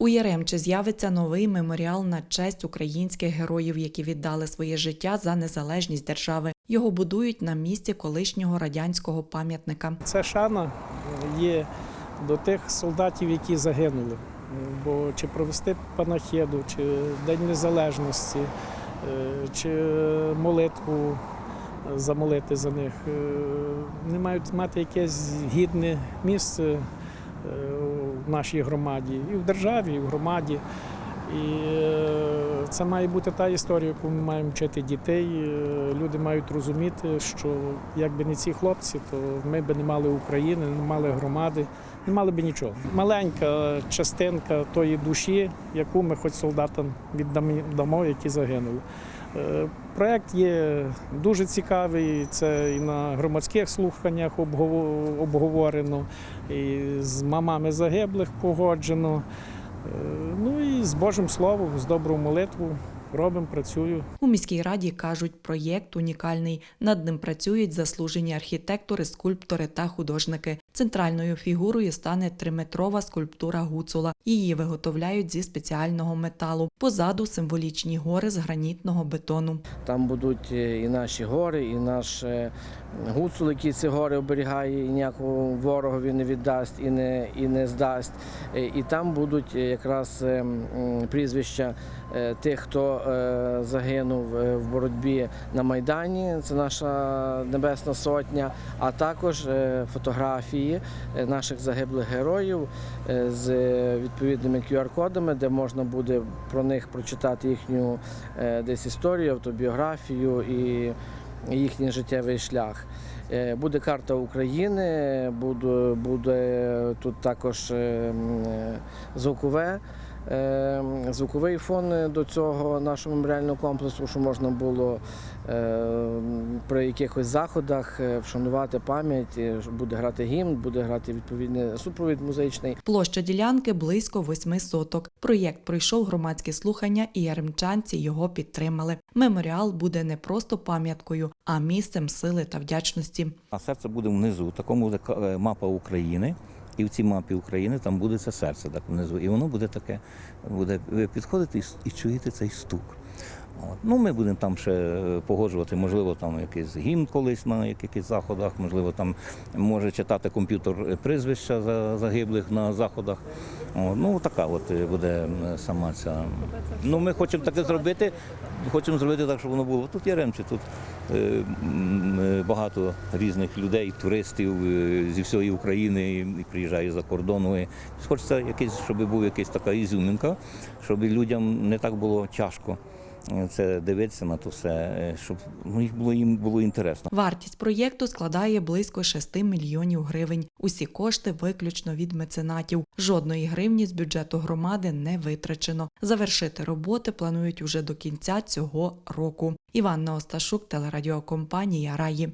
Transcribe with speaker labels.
Speaker 1: У Яремче з'явиться новий меморіал на честь українських героїв, які віддали своє життя за незалежність держави. Його будують на місці колишнього радянського пам'ятника.
Speaker 2: Це шана є до тих солдатів, які загинули. Бо чи провести панахіду, чи День Незалежності, е, чи молитву замолити за них. е, Вони мають мати якесь гідне місце е, в нашій громаді, і в державі, і в громаді. І е, це має бути та історія, яку ми маємо вчити дітей. Е, Люди мають розуміти, що якби не ці хлопці, то ми б не мали України, не мали громади, не мали б нічого. Маленька частинка тої душі, яку ми хоч солдатам віддамо, які загинули. Е, Проект є дуже цікавий. Це і на громадських слуханнях обговорено, і з мамами загиблих погоджено. Е, Ну і з Божим Словом, з добру молитву робимо, працюю.
Speaker 1: У міській раді кажуть, проєкт унікальний. Над ним працюють заслужені архітектори, скульптори та художники. Центральною фігурою стане триметрова скульптура гуцула. Її виготовляють зі спеціального металу. Позаду символічні гори з гранітного бетону.
Speaker 3: Там будуть е, і наші гори, і наш е, гуцул, який ці гори оберігає, і ніякого ворогові не віддасть і не, і не здасть. Е, І там будуть якраз е, прізвища тих, хто е, загинув е, в боротьбі на Майдані. Це наша Небесна Сотня, а також е, фотографії наших загиблих героїв з відповідними QR-кодами, де можна буде про них прочитати їхню десь історію, автобіографію і їхній життєвий шлях. Буде карта України, буде, буде тут також е, м, е, звукове. Е, Звуковий фон до цього нашого меморіального комплексу, що можна було е, при якихось заходах е, вшанувати пам'ять, буде грати гімн, буде грати відповідний супровід музичний.
Speaker 1: Площа ділянки близько восьми соток. Проєкт пройшов громадські слухання, і яремчанці його підтримали. Меморіал буде не просто пам'яткою, а місцем сили та вдячності.
Speaker 4: А серце буде внизу. Такому буде мапа України. І в цій мапі України там буде це серце так внизу. І воно буде таке, буде ви підходити і, с- і чуєте цей стук. От. Ну, ми будемо там ще е, погоджувати, можливо, там якийсь гімн колись на якихось заходах, можливо, там може читати комп'ютер е, прізвища за- загиблих на заходах. От. Ну, така от е, буде сама ця. Ну, ми хочемо таке зробити. Хочемо зробити так, щоб воно було. Тут є Яремче, тут багато різних людей, туристів зі всієї України і, приїжджає за кордону. І хочеться якийсь, щоб був якась така ізюминка, щоб людям не так було тяжко. Це дивитися на то все, е, щоб ну, їх було їм було інтересно.
Speaker 1: Вартість проєкту складає близько 6 мільйонів гривень. Усі кошти виключно від меценатів. Жодної гривні з бюджету громади не витрачено. Завершити роботи планують уже до кінця цього року. Іванна Осташук, телерадіокомпанія Раї.